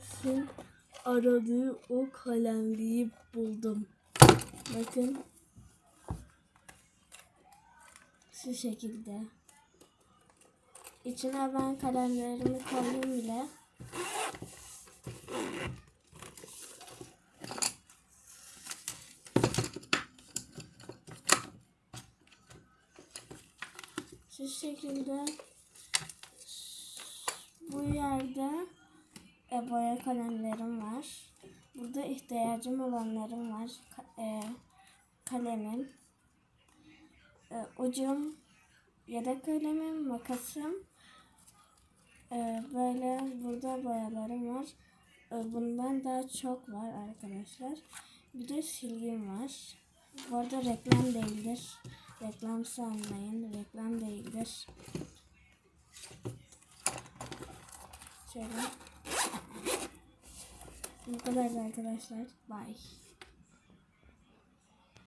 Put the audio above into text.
Sin aradığı o kalemliği buldum. Bakın. Şu şekilde. İçine ben kalemlerimi koydum bile. Şu şekilde bu yerde boya kalemlerim var. Burada ihtiyacım olanlarım var. Ka- e, kalemim, e, ucum, yedek kalemim, makasım. E, böyle burada boyalarım var. E, bundan daha çok var arkadaşlar. Bir de silgim var. Bu arada reklam değildir. Reklam sanmayın. Reklam değildir. Şöyle. Bu kadar arkadaşlar. Bye.